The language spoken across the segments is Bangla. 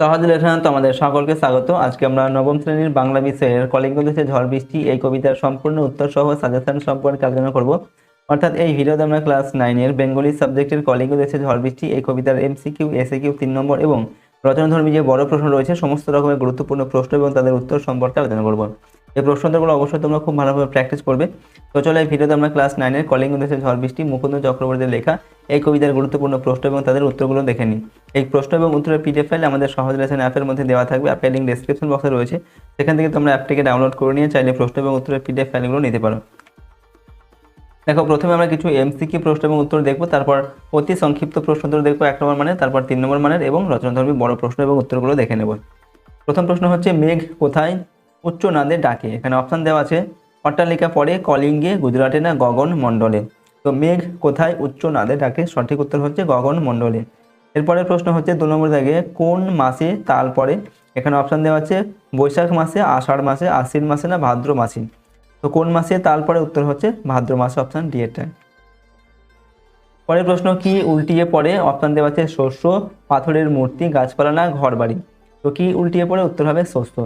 সহজ লেখা তোমাদের সকলকে স্বাগত। আজকে আমরা নবম শ্রেণির বাংলা বিষয়ের কলিঙ্গ দেশে ঝড় বৃষ্টি, এই কবিতার সম্পূর্ণ উত্তর সহ সাজেশন সম্পর্কে আলোচনা করব। অর্থাৎ এই ভিডিওতে আমরা ক্লাস নাইনের বেঙ্গলি সাবজেক্টের কলিঙ্গ দেশে ঝড় বৃষ্টি, এই কবিতার এমসিকিউ এসএকিউ তিন নম্বর এবং রচনাধর্মী যে বড় প্রশ্ন রয়েছে, সমস্ত রকমের গুরুত্বপূর্ণ প্রশ্ন এবং তাদের উত্তর সম্পর্কে আলোচনা করব। এই প্রশ্নগুলো অবশ্যই তোমরা খুব ভালোভাবে প্র্যাকটিস করবে। তো চলো এই ভিডিওতে আমরা ক্লাস নাইনের কলিঙ্গ দেশে ঝড় বৃষ্টি, মুকুন্দ চক্রবর্তীর লেখা, এই কবিতার গুরুত্বপূর্ণ প্রশ্ন এবং তাদের উত্তরগুলো দেখে নিই। এই প্রশ্ন এবং উত্তরের পিডিএফ ফাইল আমাদের সহজ লেসন অ্যাপের মধ্যে দেওয়া থাকবে। অ্যাপের লিঙ্ক ডেসক্রিপশন বক্সে রয়েছে। সেখান থেকে তোমরা অ্যাপটিকে ডাউনলোড করে নিয়ে চাইলে প্রশ্ন এবং উত্তরের পিডিএফ ফাইলগুলো নিতে পারো। দেখো, প্রথমে আমরা কিছু এমসিকি প্রশ্ন এবং উত্তর দেখব, তারপর অতি সংক্ষিপ্ত প্রশ্ন উত্তর দেখব, এক নম্বর মানের, তারপর তিন নম্বর মানের এবং রচনাধর্মী বড় প্রশ্ন এবং উত্তরগুলো দেখে নেব। প্রথম প্রশ্ন হচ্ছে, মেঘ কোথায়? উচ্চ নাদে ডাকে। এখানে অপশান দেওয়া আছে, অট্টালিকা পরে কলিঙ্গে, গুজরাটে না গগন মণ্ডলে? তো মেঘ কোথায়? উচ্চ নাদে ডাকে। সঠিক উত্তর হচ্ছে গগন মণ্ডলে। এরপরের প্রশ্ন হচ্ছে, দু নম্বর দাগে কোন মাসে তাল পড়ে? এখানে অপশান দেওয়া আছে, বৈশাখ মাসে, আষাঢ় মাসে, আশ্বিন মাসে না ভাদ্র মাসে? তো কোন মাসে? তারপরে উত্তর হচ্ছে ভাদ্র মাসে অপশান ডি এরটা পরের প্রশ্ন কি উল্টিয়ে পড়ে অপশান দেওয়া আছে শস্য, পাথরের মূর্তি, গাছপালা না ঘর বাড়ি তো কি উল্টিয়ে পড়ে উত্তর হবে শস্য।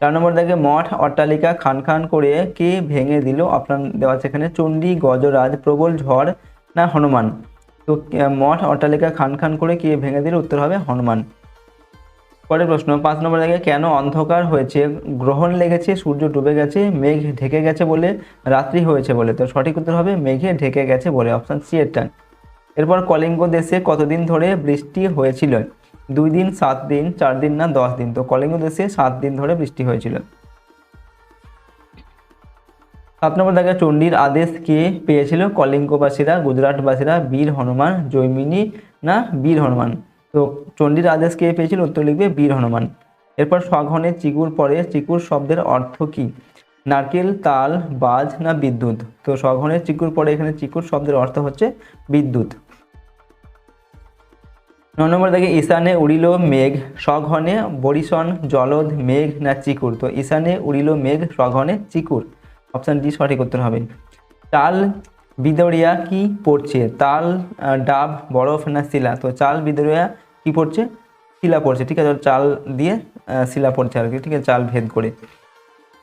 চার নম্বর দেখে মঠ, অট্টালিকা, খান খান করে কে ভেঙে দিল? অপশান দেওয়া আছে এখানে চণ্ডী, গজরাজ, প্রবল ঝড় না হনুমান? তো মঠ, অট্টালিকা, খান খান করে কে ভেঙে দিল? উত্তর হবে হনুমান। পরের প্রশ্ন, পাঁচ নম্বর দেখে কেন অন্ধকার হয়েছে? গ্রহণ লেগেছে, সূর্য ডুবে গেছে, মেঘ ঢেকে গেছে বলে রাত্রি হয়েছে বলে। তো সঠিক উত্তর হবে মেঘে ঢেকে গেছে বলে অপশান সি এরটা এরপর কলিঙ্গ দেশে কতদিন ধরে বৃষ্টি হয়েছিল? দুই দিন, সাত দিন, চার দিন না দশ দিন? তো কলিঙ্গ দেশে সাত দিন ধরে বৃষ্টি হয়েছিল। সাত নম্বর দেখে চণ্ডীর আদেশ কে পেয়েছিল? কলিঙ্গবাসীরা, গুজরাটবাসীরা, বীর হনুমান, জৈমিনী না বীর হনুমান? তো চণ্ডীর আদেশ কে পেয়েছিল? উত্তর লিখবে বীর হনুমান। এরপর সঘনে চিকুর পরে চিকুর শব্দের অর্থ কি? নারকেল, তাল, বাজ না বিদ্যুৎ? তো সঘনে চিকুর পরে এখানে চিকুর শব্দের অর্থ হচ্ছে বিদ্যুৎ। ন নম্বর দেখে, ঈশানে উড়িল মেঘ, সঘনে বরিশন, জলদ, মেঘ না চিকুর? তো ঈশানে উড়িল মেঘ, সঘনে চিকুর। অপশান ডি সঠিক উত্তর হবে। চাল বিদরিয়া কি পড়ছে? তাল ডাব, বরফ না শিলা? তো চাল বিদরিয়া কি পড়ছে? শিলা পড়ছে, ঠিক আছে? চাল দিয়ে শিলা পড়ছে আর কি, ঠিক আছে? চাল ভেদ করে।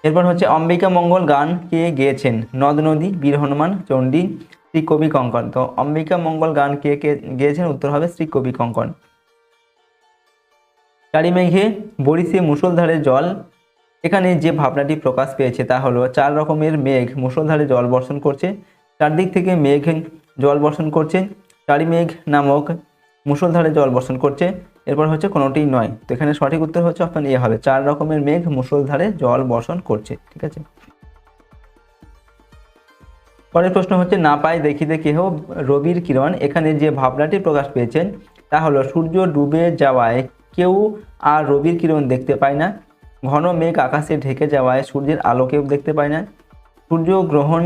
এরপর হচ্ছে অম্বিকা মঙ্গল গান কে গেয়েছেন? নদ নদী, বীর হনুমান, চণ্ডী শ্রী কবি কঙ্কন। তো অম্বিকা মঙ্গল গান কে কে গেয়েছেন? উত্তর হবে শ্রী কবি কঙ্কন। চারি মেঘে বরিশে মুষলধারে জল, এখানে যে ভাবনাটি প্রকাশ পেয়েছে তা হলো চার রকমের মেঘ মুষলধারে জল বর্ষণ করছে, চারদিক থেকে মেঘ জল বর্ষণ করছে, চারি মেঘ নামক মুষলধারে জল বর্ষণ করছে, এরপর হচ্ছে কোনোটিই নয়। তো এখানে সঠিক উত্তর হচ্ছে অপশন এ হবে। চার রকমের মেঘ মুষলধারে জল বর্ষণ করছে, ঠিক আছে? পরের প্রশ্ন হচ্ছে, না পাই দেখিতে কেহ রবির কিরণ। এখানে যে ভাবনাটি প্রকাশ পেয়েছেন, তা হলো, সূর্য ডুবে যাওয়ায় কেউ আর রবির কিরণ দেখতে পায় না। ঘন মেঘ আকাশে ঢেকে যাওয়ায় সূর্যের আলো কেউ দেখতে পায় না। সূর্য গ্রহণ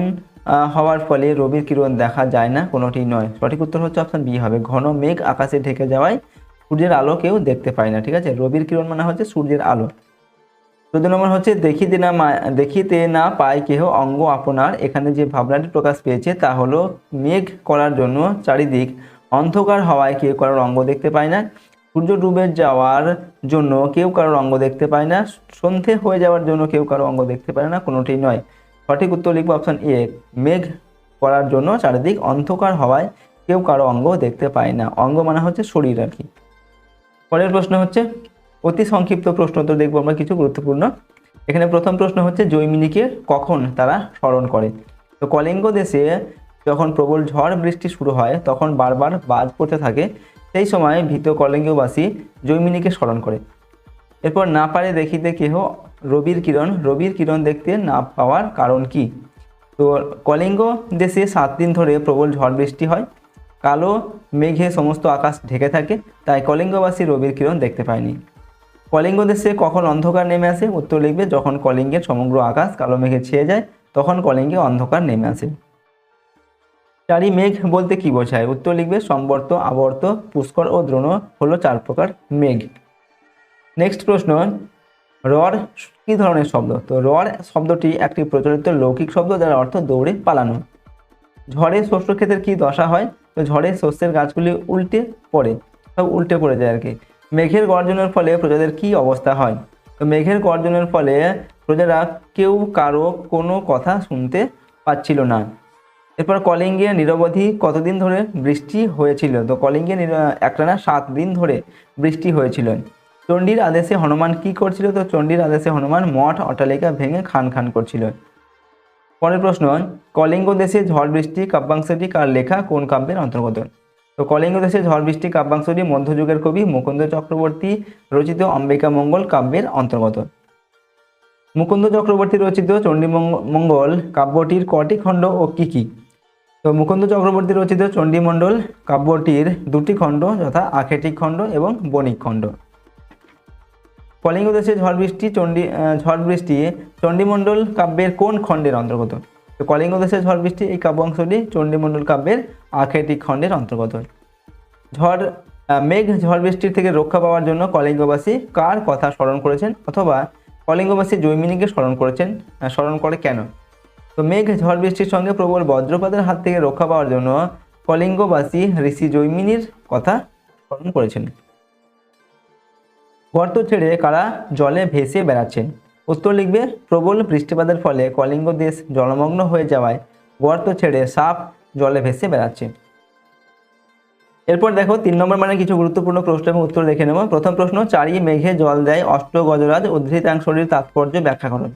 হওয়ার ফলে রবির কিরণ দেখা যায় না, কোনোটি নয়। সঠিক উত্তর হচ্ছে অপশন বি হবে। ঘন মেঘ আকাশে ঢেকে যাওয়ায় সূর্যের আলো কেউ দেখতে পায় না, ঠিক আছে? রবির কিরণ মানে হচ্ছে সূর্যের আলো। চোদ্দ নম্বর হচ্ছে, দেখিতে না দেখিতে না পায় কেহ অঙ্গ আপনার। এখানে যে ভাবনাটি প্রকাশ পেয়েছে তা হলো মেঘ করার জন্য চারিদিক অন্ধকার হওয়ায় কেউ কারোর অঙ্গ দেখতে পায় না। সূর্য ডুবে যাওয়ার জন্য কেউ কারোর অঙ্গ দেখতে পায় না। সন্ধে হয়ে যাওয়ার জন্য কেউ কারও অঙ্গ দেখতে পায় না, কোনোটি নয়। সঠিক উত্তর লিখব অপশন এ মেঘ করার জন্য চারিদিক অন্ধকার হওয়ায় কেউ কারও অঙ্গ দেখতে পায় না। অঙ্গ মানে হচ্ছে শরীর আর কি। পরের প্রশ্ন হচ্ছে, অতি সংক্ষিপ্ত প্রশ্ন তো দেখব আমরা কিছু গুরুত্বপূর্ণ। এখানে প্রথম প্রশ্ন হচ্ছে, জৈমিনীকে কখন তারা স্মরণ করে? তো কলিঙ্গ দেশে যখন প্রবল ঝড় বৃষ্টি শুরু হয়, তখন বারবার বাজ পড়তে থাকে। সেই সময় ভীত কলিঙ্গবাসী জৈমিনীকে স্মরণ করে। এরপর না পারে দেখিতে কেহ রবির কিরণ রবির কিরণ দেখতে না পাওয়ার কারণ কি? তো কলিঙ্গ দেশে সাত দিন ধরে প্রবল ঝড় বৃষ্টি হয়। কালো মেঘে সমস্ত আকাশ ঢেকে থাকে, তাই কলিঙ্গবাসী রবির কিরণ দেখতে পায়নি। কলিঙ্গ দেশে কখন অন্ধকার নেমে আসে? উত্তর লিখবে, যখন কলিঙ্গের সমগ্র আকাশ কালো মেঘে ছেয়ে যায়, তখন কলিঙ্গে অন্ধকার নেমে আসে। চারি মেঘ বলতে কি বোঝায়? উত্তর লিখবে, সম্বর্ত, আবর্ত, পুষ্কর ও দ্রোণ হলো চার প্রকার মেঘ। নেক্সট প্রশ্ন, রর কি ধরনের শব্দ? তো রর শব্দটি একটি প্রচলিত লৌকিক শব্দ যার অর্থ দৌড়ে পালানো। ঝড়ে শস্য ক্ষেতের কি দশা হয়? তো ঝড়ে শস্যের গাছগুলি উল্টে পড়ে, সব উল্টে পড়ে যায় আর কি। মেঘের গর্জনের ফলে প্রজাদের কি অবস্থা হয়? তো মেঘের গর্জনের ফলে প্রজারা কেউ কারও কোনো কথা শুনতে পাচ্ছিল না। এরপর কলিঙ্গে নিরবধি কতদিন ধরে বৃষ্টি হয়েছিল? তো কলিঙ্গে একটানা সাত দিন ধরে বৃষ্টি হয়েছিল। চণ্ডীর আদেশে হনুমান কি করছিল? তো চণ্ডীর আদেশে হনুমান মঠ অট্টালিকা ভেঙে খান খান করছিল। পরের প্রশ্ন, কলিঙ্গ দেশে ঝড় বৃষ্টি, কাব্যাংশটি কার লেখা? কোন কাব্যের অন্তর্গত? তো কলিঙ্গ দেশে ঝড় বৃষ্টি, কাব্যাংশটি মধ্যযুগের কবি মুকুন্দ চক্রবর্তী রচিত অম্বিকা মঙ্গল কাব্যের অন্তর্গত। মুকুন্দ চক্রবর্তী রচিত চণ্ডীমঙ্গল কাব্যটির কটি খণ্ড ও কি কি? তো মুকুন্দ চক্রবর্তী রচিত চণ্ডীমণ্ডল কাব্যটির দুটি খণ্ড, যথা আখেটিক খণ্ড এবং বণিক খণ্ড। কলিঙ্গ দেশে ঝড় বৃষ্টি, চণ্ডী ঝড় বৃষ্টি, চণ্ডীমণ্ডল কাব্যের কোন খণ্ডের অন্তর্গত? তো কলিঙ্গ দেশে ঝড় বৃষ্টি, এই কাব্য অংশটি চণ্ডীমণ্ডল কাব্যের আখেটিক খণ্ডের অন্তর্গত। ঝড় মেঘ ঝড় বৃষ্টির থেকে রক্ষা পাওয়ার জন্য কলিঙ্গবাসী কার কথা স্মরণ করেছেন অথবা কলিঙ্গবাসী জৈমিনীকে স্মরণ করেছেন? স্মরণ করে কেন? তো মেঘ ঝড় বৃষ্টির সঙ্গে প্রবল বজ্রপাতের হাত থেকে রক্ষা পাওয়ার জন্য কলিঙ্গবাসী ঋষি জৈমিনীর কথা স্মরণ করেছেন। গর্ত ছেড়ে কারা জলে ভেসে বেড়াচ্ছেন? উত্তর লিখবে, প্রবল বৃষ্টিপাতের ফলে কলিঙ্গ দেশ জলমগ্ন হয়ে যাওয়ায় গর্ত ছেড়ে সাপ জলে ভেসে বেড়াচ্ছে এরপর দেখো, তিন নম্বর মানে কিছু গুরুত্বপূর্ণ প্রশ্ন এবং উত্তর দেখে নেব। প্রথম প্রশ্ন চারি মেঘে জল দেয় অষ্ট গজরাজ উদ্ধৃতাংশটির তাৎপর্য ব্যাখ্যা করুন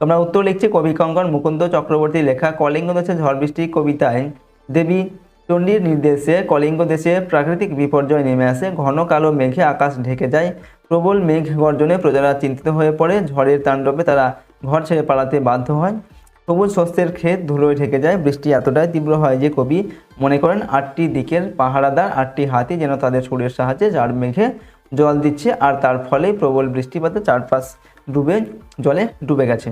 তোমরা উত্তর লিখছি কবি কঙ্কন মুকুন্দ চক্রবর্তী লেখা কলিঙ্গ দেশে ঝড় বৃষ্টি কবিতায় দেবী চণ্ডীর নির্দেশে কলিঙ্গ দেশে প্রাকৃতিক বিপর্যয় নেমে আসে। ঘন কালো মেঘে আকাশ ঢেকে যায়। প্রবল মেঘ গর্জনে প্রজারা চিন্তিত হয়ে পড়ে। ঝড়ের তাণ্ডবে তারা ঘর ছেড়ে পালাতে বাধ্য হয়। সবুজ শস্যের ক্ষেত ধুলোয় ঢেকে যায়। বৃষ্টি এতটাই তীব্র হয় যে কবি মনে করেন, আটটি দিকের পাহারাদার, আটটি হাতি যেন তাদের সুরের সাহায্যে যার মেঘে জল দিচ্ছে। আর তার ফলে প্রবল বৃষ্টিপাতে চারপাশ ডুবে, জলে ডুবে গেছে।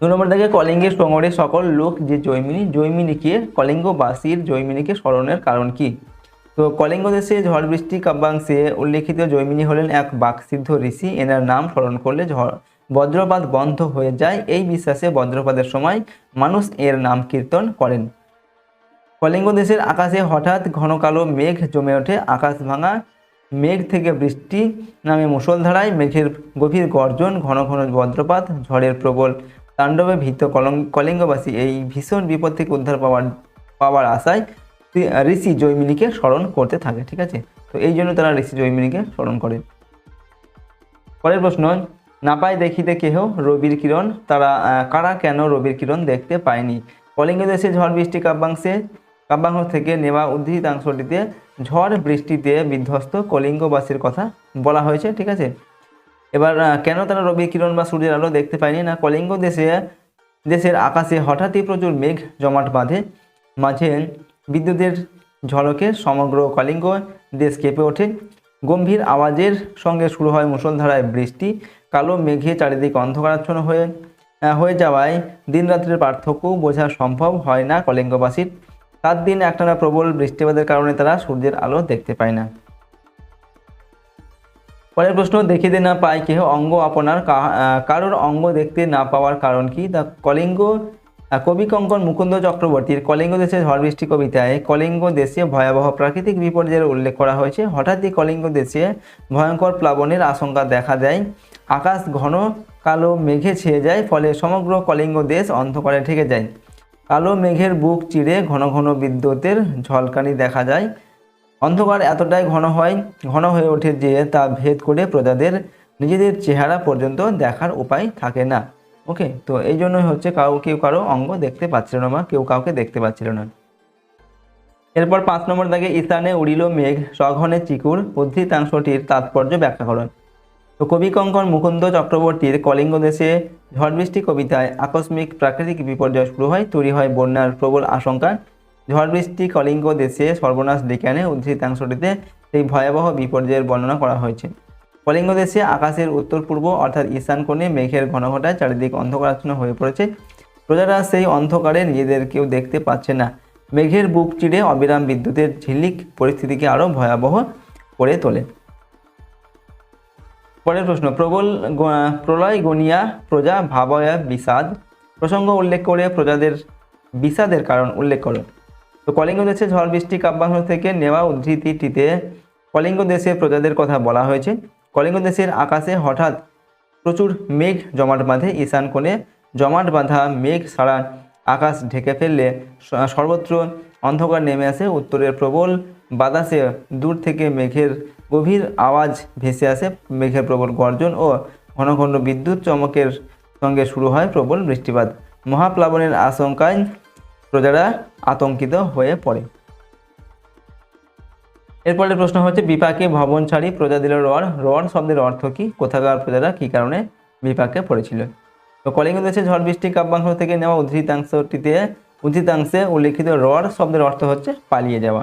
দু নম্বর থেকে কলিঙ্গের সঙ্গরে সকল লোক যে জৈমিনী, জৈমিনীকে কলিঙ্গবাসীর জৈমিনীকে স্মরণের কারণ কি? তো কলিঙ্গ দেশে ঝড় বৃষ্টি, কাব্যাংশে উল্লেখিত জৈমিনী হলেন এক বাকসিদ্ধ ঋষি। এনার নাম স্মরণ করলে ঝড়, বজ্রপাত বন্ধ হয়ে যায়। এই বিশ্বাসে বজ্রপাতের সময় মানুষ এর নাম কীর্তন করেন। কলিঙ্গ দেশের আকাশে হঠাৎ ঘন কালো মেঘ জমে ওঠে। আকাশ ভাঙা মেঘ থেকে বৃষ্টি নামে মুষলধারায় মেঘের গভীর গর্জন, ঘন ঘন বজ্রপাত, ঝড়ের প্রবল তাণ্ডবে ভীত কলং- কলিঙ্গবাসী এই ভীষণ বিপদ থেকে উদ্ধার পাওয়ার পাওয়ার আশায় ঋষি জৈমিনীকে স্মরণ করতে থাকে, ঠিক আছে? তো এই জন্য তারা ঋষি জৈমিনীকে স্মরণ করে। পরের প্রশ্ন না পায় দেখিতে কেহ রবির কিরণ? তারা কারা কেন রবির কিরণ দেখতে পায়নি? কলিঙ্গ দেশে ঝড় বৃষ্টি কাব্যাংশে, কাব্যাংশ থেকে নেওয়া উদ্ধৃতাংশটিতে ঝড় বৃষ্টিতে বিধ্বস্ত কলিঙ্গবাসীর কথা বলা হয়েছে, ঠিক আছে? এবার কেন তারা রবির কিরণ বা সূর্যের আলো দেখতে পায়নি? না, কলিঙ্গ দেশে, দেশের আকাশে হঠাৎই প্রচুর মেঘ জমাট বাঁধে। মাঝে বিদ্যুতের ঝলকে সমগ্র কলিঙ্গ দেশ কেঁপে ওঠে। গম্ভীর আওয়াজের সঙ্গে শুরু হয় মুষলধারায় বৃষ্টি। কালো মেঘে চারিদিক অন্ধকারাচ্ছন্ন হয়ে হয়ে যাওয়ায় দিনরাত্রির পার্থক্য বোঝা সম্ভব হয় না কলিঙ্গবাসীর। সাত দিন একটানা প্রবল বৃষ্টিপাতের কারণে তারা সূর্যের আলো দেখতে পায় না। পরের প্রশ্ন দেখিতে না পায় কেহ অঙ্গ আপনার কারোর অঙ্গ দেখতে না পাওয়ার কারণ কি? তা কলিঙ্গ কবি কঙ্কন মুকুন্দ চক্রবর্তীর কলিঙ্গ দেশে ঝড় বৃষ্টি কবিতায়, কলিঙ্গ দেশে ভয়াবহ প্রাকৃতিক বিপর্যয়ের উল্লেখ করা হয়েছে। হঠাৎই কলিঙ্গ দেশে ভয়ঙ্কর প্লাবনের আশঙ্কা দেখা দেয়। আকাশ ঘন, কালো মেঘে ছেয়ে যায়, ফলে সমগ্র কলিঙ্গ দেশ অন্ধকারে ঠেকে যায়। কালো মেঘের বুক চিরে ঘন ঘন বিদ্যুতের ঝলকানি দেখা যায়। অন্ধকার এতটাই ঘন হয়, ঘন হয়ে ওঠে যে তা ভেদ করে প্রজাদের নিজেদের চেহারা পর্যন্ত দেখার উপায় থাকে না। ওকে, তো এই জন্যই হচ্ছে কাউ, কেউ কারও অঙ্গ দেখতে পাচ্ছিল না, কেউ কাউকে দেখতে পাচ্ছিল না। এরপর পাঁচ নম্বর দাগে ইসানে উড়িল মেঘ, সঘনে চিকুর উদ্ধৃতাংশটির তাৎপর্য ব্যাখ্যা করুন তো কবি কঙ্কন মুকুন্দ চক্রবর্তীর কলিঙ্গ দেশে ঝড় বৃষ্টি কবিতায় আকস্মিক প্রাকৃতিক বিপর্যয় শুরু হয়, তৈরি হয় বন্যার প্রবল আশঙ্কা ঝড় বৃষ্টি কলিঙ্গ দেশে সর্বনাশ ডেকে আনে উদ্ধৃতাংশটিতে সেই ভয়াবহ বিপর্যয়ের বর্ণনা করা হয়েছে। কলিঙ্গ দেশে আকাশের উত্তর পূর্ব অর্থাৎ ঈশান কোণে মেঘের ঘনঘটায় চারিদিক অন্ধকারাচ্ছন্ন হয়ে পড়েছে। প্রজারা সেই অন্ধকারে নিজেদের কেউ দেখতে পাচ্ছে না। মেঘের বুক চিরে অবিরাম বিদ্যুতের ঝিলিক পরিস্থিতিকে আরও ভয়াবহ করে তোলে। পরের প্রশ্ন, প্রবল প্রলয় গনিয়া প্রজা ভাবয়া বিষাদ। প্রসঙ্গ উল্লেখ করে প্রজাদের, বিষাদের কারণ উল্লেখ করো। তো কলিঙ্গ দেশে ঝড় বৃষ্টি কাব্যাংশ থেকে নেওয়া উদ্ধৃতিটিতে কলিঙ্গ দেশের প্রজাদের কথা বলা হয়েছে। কলিঙ্গ দেশের আকাশে হঠাৎ প্রচুর মেঘ জমাট বাঁধে। ঈশান কোণে জমাট বাঁধা মেঘ ছাড়া আকাশ ঢেকে ফেললে সর্বত্র অন্ধকার নেমে আসে। উত্তরের প্রবল বাতাসে দূর থেকে মেঘের গভীর আওয়াজ ভেসে আসে। মেঘের প্রবল গর্জন ও ঘন ঘন বিদ্যুৎ চমকের সঙ্গে শুরু হয় প্রবল বৃষ্টিপাত। মহাপ্লাবনের আশঙ্কায় প্রজারা আতঙ্কিত হয়ে পড়ে। এরপরের প্রশ্ন হচ্ছে, বিপাকে ভবন ছাড়ি প্রজা দিল রড। রড শব্দের অর্থ কি? কোথাকার প্রজারা কি কারণে বিপাকে পড়েছিল? তো কলিঙ্গ দেশে ঝড় বৃষ্টি কাব্যাংশ থেকে নেওয়া উদ্ধৃতাংশটিতে, উদ্ধৃতাংশে উল্লেখিত রড শব্দের অর্থ হচ্ছে পালিয়ে যাওয়া।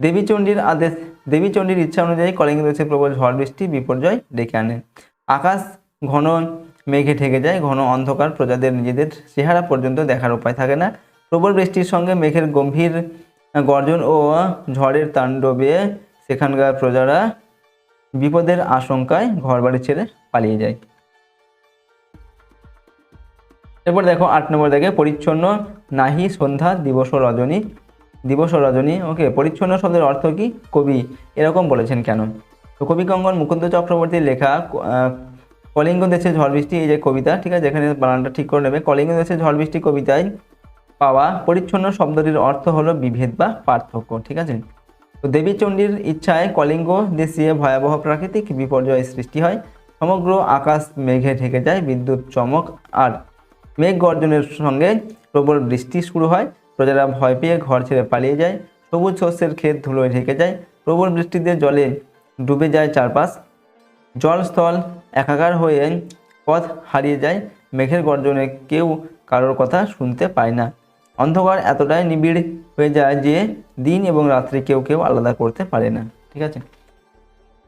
দেবীচণ্ডীর আদেশ, দেবীচণ্ডীর ইচ্ছা অনুযায়ী কলিঙ্গ দেশে প্রবল ঝড় বৃষ্টি বিপর্যয় ডেকে আনে। আকাশ ঘন মেঘে ঢেকে যায়, ঘন অন্ধকার প্রজাদের নিজেদের চেহারা পর্যন্ত দেখার উপায় থাকে না। প্রবল বৃষ্টির সঙ্গে মেঘের গম্ভীর গর্জন ও ঝড়ের তাণ্ডবে সেখানকার প্রজারা বিপদের আশঙ্কায় ঘরবাড়ি ছেড়ে পালিয়ে যায়। এরপর দেখো আট নম্বর দেখে পরিচ্ছন্ন নাহি সন্ধ্যা দিবস রজনী দিবস রজনী, ওকে, পরিচ্ছন্ন শব্দের অর্থ কি? কবি এরকম বলেছেন কেন? তো কবি কঙ্গন মুকুন্দ চক্রবর্তীর লেখা, কলিঙ্গ দেশে ঝড় বৃষ্টি, এই যে কবিতা, ঠিক আছে এখানে বানানটা ঠিক করে নেবে, কলিঙ্গ দেশে ঝড় বৃষ্টি কবিতায় পাওয়া পরিচ্ছন্ন শব্দটির অর্থ হলো বিভেদ বা পার্থক্য, ঠিক আছে? তো দেবীচণ্ডীর ইচ্ছায় কলিঙ্গ দেশে ভয়াবহ প্রাকৃতিক বিপর্যয় সৃষ্টি হয়। সমগ্র আকাশ মেঘে ঢেকে যায়, বিদ্যুৎ চমক আর মেঘ গর্জনের সঙ্গে প্রবল বৃষ্টি শুরু হয়। প্রজারা ভয় পেয়ে ঘর ছেড়ে পালিয়ে যায়, সবুজ শস্যের ক্ষেত ধুলোয় ঢেকে যায়, প্রবল বৃষ্টিতে জলে ডুবে যায় চারপাশ। জলস্থল একাকার হয়ে পথ হারিয়ে যায়, মেঘের গর্জনে কেউ কারোর কথা শুনতে পায় না। অন্ধকার এতটাই নিবিড় হয়ে যায় যে দিন এবং রাত্রি কেউ কেউ আলাদা করতে পারে না, ঠিক আছে?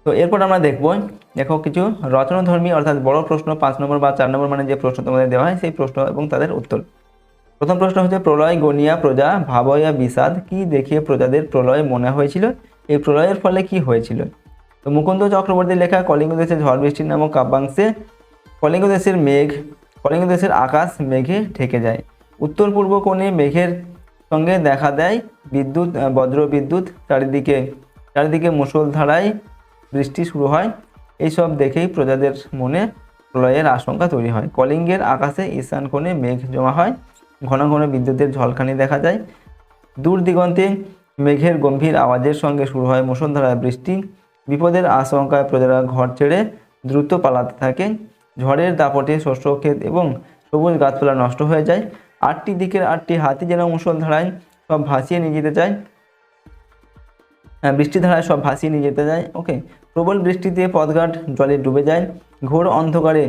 তো এরপর আমরা দেখব, দেখো কিছু রচনাধর্মী, অর্থাৎ বড় প্রশ্ন, পাঁচ নম্বর বা চার নম্বর মানে যে প্রশ্ন তোমাদের দেওয়া হয়, সেই প্রশ্ন এবং তাদের উত্তর। প্রথম প্রশ্ন হচ্ছে, প্রলয়, গনিয়া, প্রজা, ভাবয়া, বিষাদ, কি দেখিয়ে প্রজাদের প্রলয় মনে হয়েছিল? এই প্রলয়ের ফলে কি হয়েছিল? তো মুকুন্দ চক্রবর্তীর লেখা, কলিঙ্গ দেশের ঝড় বৃষ্টির নামক কাব্যাংশে, কলিঙ্গ দেশের মেঘ, কলিঙ্গ দেশের আকাশ মেঘে ঢেকে যায়। উত্তর পূর্ব কোণে মেঘের সঙ্গে দেখা দেয় বিদ্যুৎ বজ্র বিদ্যুৎ। চারিদিকে চারিদিকে মুষলধারায় বৃষ্টি শুরু হয়। এইসব দেখেই প্রজাদের মনে প্রলয়ের আশঙ্কা তৈরি হয়। কলিঙ্গের আকাশে ঈশান কোণে মেঘ জমা হয়। ঘন ঘন বিদ্যুতের ঝলকানি দেখা যায়। দূর দিগন্তে মেঘের গম্ভীর আওয়াজের সঙ্গে শুরু হয় মুষলধারায় বৃষ্টি। বিপদের আশঙ্কায় প্রজারা ঘর ছেড়ে দ্রুত পালাতে থাকে। ঝড়ের দাপটে শস্য ক্ষেত এবং সবুজ গাছপালা নষ্ট হয়ে যায়। আটটি দিকের আটটি হাতি যেন মুষলধারায় সব ভাসিয়ে নিয়ে যেতে চায়। হ্যাঁ, বৃষ্টিধারায় সব ভাসিয়ে নিয়ে যেতে যায় ওকে প্রবল বৃষ্টিতে পথঘাট জলে ডুবে যায়। ঘোর অন্ধকারে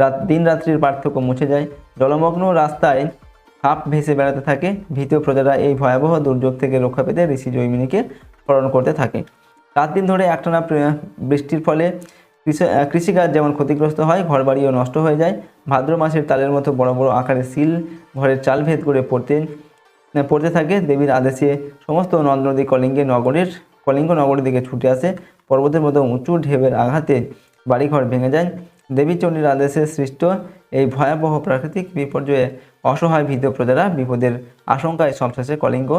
রাত দিন রাত্রির পার্থক্য মুছে যায়। জলমগ্ন রাস্তায় হাঁপ ভেসে বেড়াতে থাকে। ভীত প্রজারা এই ভয়াবহ দুর্যোগ থেকে রক্ষা পেতে ঋষি জৈমিনীকে স্মরণ করতে থাকে। রাত দিন ধরে একটানা বৃষ্টির ফলে কৃষিকাজ যেমন ক্ষতিগ্রস্ত হয়, ঘরবাড়িও নষ্ট হয়ে যায়। ভাদ্র মাসের তালের মতো বড় বড় আকারে সিল ঘরের চাল ভেদ করে পড়তে পড়তে থাকে। দেবীর আদেশে সমস্ত নদ নদী কলিঙ্গে নগরের, কলিঙ্গ নগরের দিকে ছুটে আসে। পর্বতের মতো উঁচু ঢেবের আঘাতে বাড়িঘর ভেঙে যায়। দেবীচণ্ডীর আদেশে সৃষ্ট এই ভয়াবহ প্রাকৃতিক বিপর্যয়ে অসহায় ভীত প্রজারা বিপদের আশঙ্কায় সবশেষে কলিঙ্গ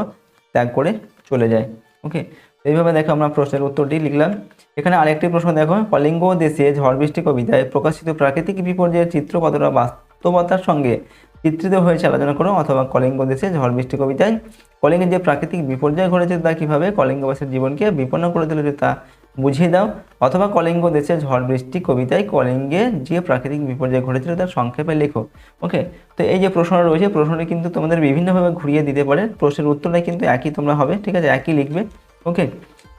ত্যাগ করে চলে যায়। ওকে এইভাবে দেখো আমরা প্রশ্নের উত্তরটি লিখলাম। এখানে আরেকটি প্রশ্ন দেখো, কলিঙ্গ দেশে ঝড় বৃষ্টি কবিতায় প্রকাশিত প্রাকৃতিক বিপর্যয়ের চিত্র কতটা বাস্তবতার সঙ্গে চিত্রিত হয়েছে আলোচনা করো, অথবা কলিঙ্গ দেশে ঝড় বৃষ্টি কবিতায় কলিঙ্গের যে প্রাকৃতিক বিপর্যয় ঘটেছে তা কীভাবে কলিঙ্গবাসীর জীবনকে বিপন্ন করে তুলেছে তা বুঝিয়ে দাও, অথবা কলিঙ্গ দেশে ঝড় বৃষ্টি কবিতায় কলিঙ্গে যে প্রাকৃতিক বিপর্যয় ঘটেছিল তার সংক্ষেপে লেখো। ওকে, তো এই যে প্রশ্নটা রয়েছে, প্রশ্নটি কিন্তু তোমাদের বিভিন্নভাবে ঘুরিয়ে দিতে পারে, প্রশ্নের উত্তরটা কিন্তু একই তোমরা হবে, ঠিক আছে, একই লিখবে। ওকে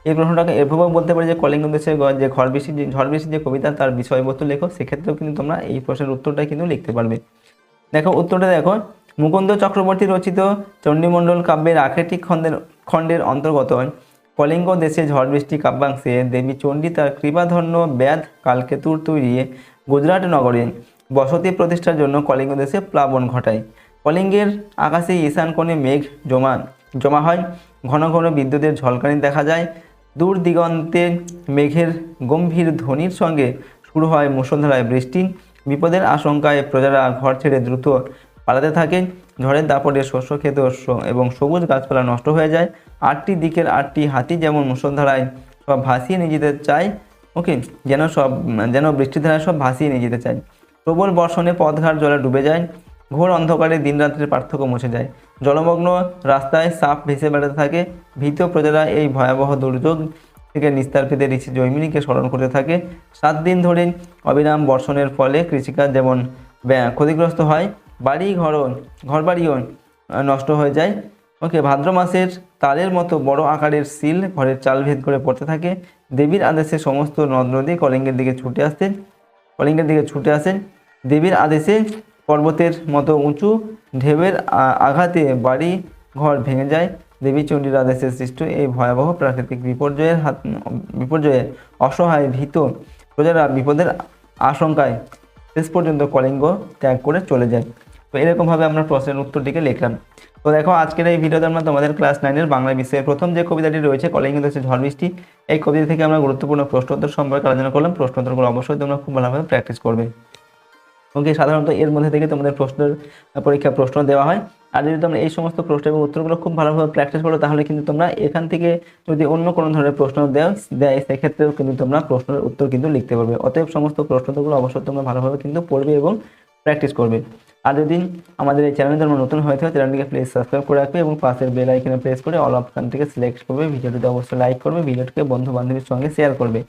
এই প্রশ্নটাকে এভাবেও বলতে পারি যে কলিঙ্গ দেশের গ- যে ঝড় বৃষ্টি ঝড় বৃষ্টি যে কবিতা, তার বিষয়বস্তু লেখো, সেক্ষেত্রেও কিন্তু তোমরা এই প্রশ্নের উত্তরটা কিন্তু লিখতে পারবে। দেখো, উত্তরটা দেখো, মুকুন্দ চক্রবর্তী রচিত চণ্ডীমণ্ডল কাব্যের আখেটি খণ্ডের খণ্ডের অন্তর্গত। কলিঙ্গ দেশে ঝড় বৃষ্টি কাব্যাংশে দেবী চণ্ডী তার কৃপাধন্য ব্যাধ কালকেতুর তৈরি গুজরাট নগরে বসতি প্রতিষ্ঠার জন্য কলিঙ্গ দেশে প্লাবন ঘটায়। কলিঙ্গের আকাশে ঈশান কোণে মেঘ জমা জমা হয়। ঘন ঘন বিদ্যুতের ঝলকানি দেখা যায়। দূর দিগন্তে মেঘের গম্ভীর ধ্বনির সঙ্গে শুরু হয় মুষলধারায় বৃষ্টি। বিপদের আশঙ্কায় প্রজারা ঘর ছেড়ে দ্রুত পালাতে থাকে। ঝড়ের দাপটে শস্য ক্ষেত এবং সবুজ গাছপালা নষ্ট হয়ে যায়। আটটি দিকের আটটি হাতি যেমন মুষলধারায় সব ভাসিয়ে নিয়ে যেতে চায়, ওকে, যেন সব, যেন বৃষ্টির ধারা সব ভাসিয়ে নিয়ে যেতে চায়। প্রবল বর্ষণে পথঘাট জলে ডুবে যায়। ঘোর অন্ধকারে দিনরাত্রির পার্থক্য মুছে যায়। জলমগ্ন রাস্তায় সাপ ভেসে বেড়াতে থাকে। ভীত প্রজারা এই ভয়াবহ দুর্যোগ থেকে নিস্তার পেতে ঋষি জৈমিনীকে স্মরণ করতে থাকে। সাত দিন ধরে অবিরাম বর্ষণের ফলে কৃষিকাজ যেমন ক্ষতিগ্রস্ত হয় বাড়ি ঘর বাড়িও নষ্ট হয়ে যায়। ওকে, ভাদ্র মাসের তালের মতো বড় আকারের সিল ঘরের চাল ভেদ করে পড়তে থাকে। দেবীর আদেশে সমস্ত নদ নদী কলিঙ্গের দিকে ছুটে আসতে কলিঙ্গের দিকে ছুটে আসেন দেবীর আদেশে পর্বতের মতো উঁচু আ- আঘাতে বাড়ি ঘর ভেঙে যায়। দেবী চণ্ডীর আদেশে সৃষ্ট এই ভয়াবহ প্রাকৃতিক বিপর্যয়ের হাত বিপর্যয়ে অসহায় ভীত প্রজারা বিপদের আশঙ্কায় শেষ পর্যন্ত কলিঙ্গ ত্যাগ করে চলে যায়। তো এরকমভাবে আমরা প্রশ্নের উত্তরটিকে লিখলাম। তো দেখো, আজকের এই ভিডিওতে আমরা তোমাদের ক্লাস নাইনের বাংলা বিষয়ের প্রথম যে কবিতাটি রয়েছে, কলিঙ্গ দেশে ঝড় বৃষ্টি, এই কবিতা থেকে আমরা গুরুত্বপূর্ণ প্রশ্নোত্তর সম্পর্কে আলোচনা করলাম। প্রশ্নোত্তরগুলো অবশ্যই তোমরা খুব ভালোভাবে প্র্যাকটিস করবে। ওকে সাধারণত এর মধ্যে থেকে তোমাদের প্রশ্নের পরীক্ষা প্রশ্ন দেওয়া হয়। আর যদি তোমরা এই সমস্ত প্রশ্ন এবং উত্তরগুলো খুব ভালোভাবে প্র্যাকটিস করো, তাহলে কিন্তু তোমরা এখান থেকে যদি অন্য কোনো ধরনের প্রশ্ন দেয় দেয়, সেক্ষেত্রেও কিন্তু তোমরা প্রশ্নের উত্তর কিন্তু লিখতে পারবে। অতএব সমস্ত প্রশ্নগুলো অবশ্যই তোমরা ভালোভাবে কিন্তু পড়বে এবং প্র্যাকটিস করবে। আর যদি আমাদের এই চ্যানেলে তোমরা নতুন হয়ে থাকো, চ্যানেলটিকে প্লিজ সাবস্ক্রাইব করে রাখবে এবং পাশের বেল আইকনে প্রেস করে অল অপশান থেকে সিলেক্ট করবে, ভিডিওটিতে অবশ্যই লাইক করবে, ভিডিওটিকে বন্ধু বান্ধবীর সঙ্গে শেয়ার করবে।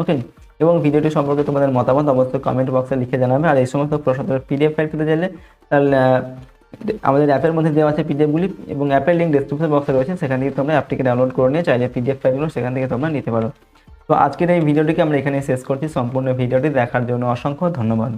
ওকে এবং ভিডিওটি সম্পর্কে তোমাদের মতামত অবশ্যই কমেন্ট বক্সে লিখে জানাবে। আর এই সমস্ত প্রশ্নোত্তর পিডিএফ ফাইল পেতে চাইলে, তাহলে আমাদের অ্যাপের মধ্যে দেওয়া আছে পিডিএফগুলি এবং অ্যাপের লিঙ্ক ডিসক্রিপশন বক্সে রয়েছে। সেখান থেকে তোমরা অ্যাপটিকে ডাউনলোড করে নিয়ে চাইলে পিডিএফ ফাইলগুলো সেখান থেকে তোমরা নিতে পারো। তো আজকের এই ভিডিওটিকে আমরা এখানে শেষ করছি। সম্পূর্ণ ভিডিওটি দেখার জন্য অসংখ্য ধন্যবাদ।